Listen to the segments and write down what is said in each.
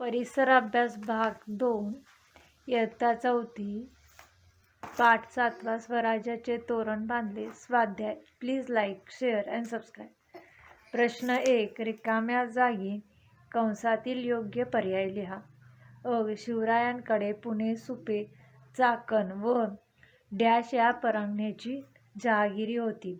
परिसर अभ्यास भाग दोन इयत्ता चौथी पाठ सातवा स्वराज्याचे तोरण बांधले. स्वाध्याय. Please like share and subscribe प्रश्न एक रिकाम्या जागी कंसातील योग्य पर्याय लिहा. अ शिवरायांकडे पुणे सुपे चाकण व डॅश या परांगण्याची जहागिरी होती.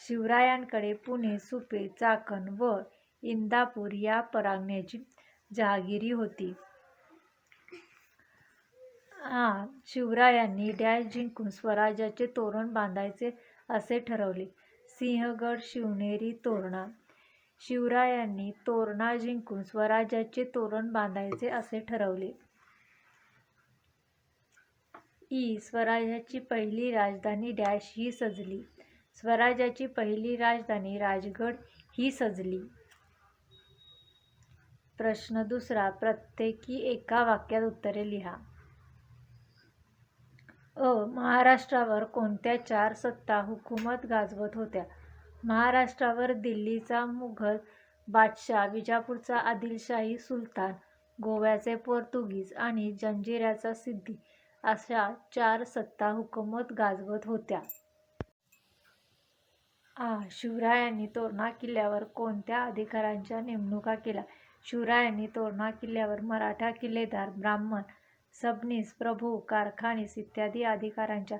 शिवरायांकडे पुणे सुपे चाकण व इंदापूर या परांगण्याची जहागिरी होती. हा शिवरायांनी डॅश जिंकून स्वराज्याचे तोरण बांधायचे असे ठरवले. सिंहगड शिवनेरी तोरणा. शिवरायांनी तोरणा जिंकून स्वराज्याचे तोरण बांधायचे असे ठरवले. ई स्वराज्याची पहिली राजधानी डॅश ही सजली. स्वराज्याची पहिली राजधानी राजगड ही सजली. प्रश्न दुसरा प्रत्येकी एका वाक्यात उत्तरे लिहा. अ. महाराष्ट्रावर कोणत्या चार सत्ता हुकूमत गाजवत होत्या? महाराष्ट्रावर दिल्लीचा मुघल बादशाह विजापूरचा आदिलशाही सुलतान गोव्याचे पोर्तुगीज आणि जंजिऱ्याचा सिद्धी अशा चार सत्ता हुकूमत गाजवत होत्या. आ. शिवरायांनी तोरणा किल्ल्यावर कोणत्या अधिकाऱ्यांच्या नेमणुका केल्या? शिवरायांनी तोरणा किल्ल्यावर मराठा किल्लेदार ब्राह्मण सबनीस प्रभू कारखानीस इत्यादी अधिकाऱ्यांच्या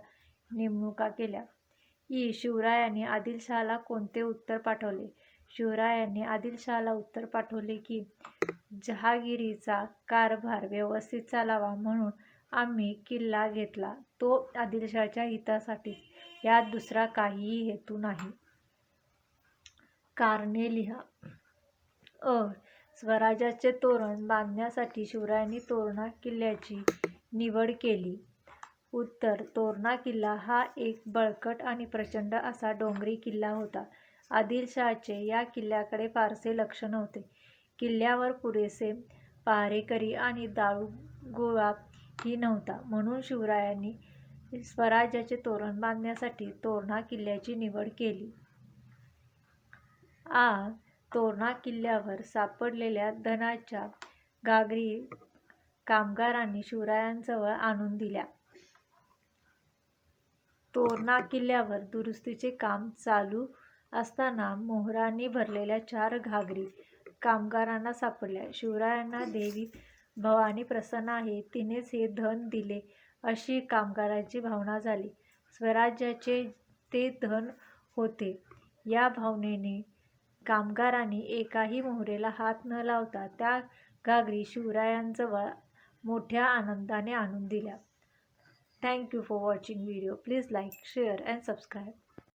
नेमणुका केल्या. ई. शिवरायांनी आदिलशहाला कोणते उत्तर पाठवले? शिवरायांनी आदिलशहाला उत्तर पाठवले की जहागिरीचा कारभार व्यवस्थित चालावा म्हणून आम्ही किल्ला घेतला. तो आदिलशाच्या हितासाठीच यात दुसरा काहीही हेतू नाही. कारणे लिहा. अ. स्वराज्याचे तोरण बांधण्यासाठी शिवरायांनी तोरणा किल्ल्याची निवड केली. उत्तर तोरणा किल्ला हा एक बळकट आणि प्रचंड असा डोंगरी किल्ला होता. आदिलशहाचे या किल्ल्याकडे फारसे लक्ष नव्हते. किल्ल्यावर पुरेसे पहारेकरी आणि दारुगोळाही नव्हता. म्हणून शिवरायांनी स्वराज्याचे तोरण बांधण्यासाठी तोरणा किल्ल्याची निवड केली. आ. तोरणा किल्ल्यावर सापडलेल्या धनाच्या घागरी कामगारांनी शिवरायांजवळ आणून दिल्या. तोरणा किल्ल्यावर दुरुस्तीचे काम चालू असताना मोहरांनी भरलेल्या चार घागरी कामगारांना सापडल्या. शिवरायांना देवी भवानी प्रसन्न आहे तिनेच हे धन दिले अशी कामगारांची भावना झाली. स्वराज्याचे ते धन होते. या भावनेने कामगारांनी एकाही मोहरेला हात न लावता त्या घागरी शिवरायांजवळ मोठ्या आनंदाने आणून दिल्या. Thank you for watching video please like share and subscribe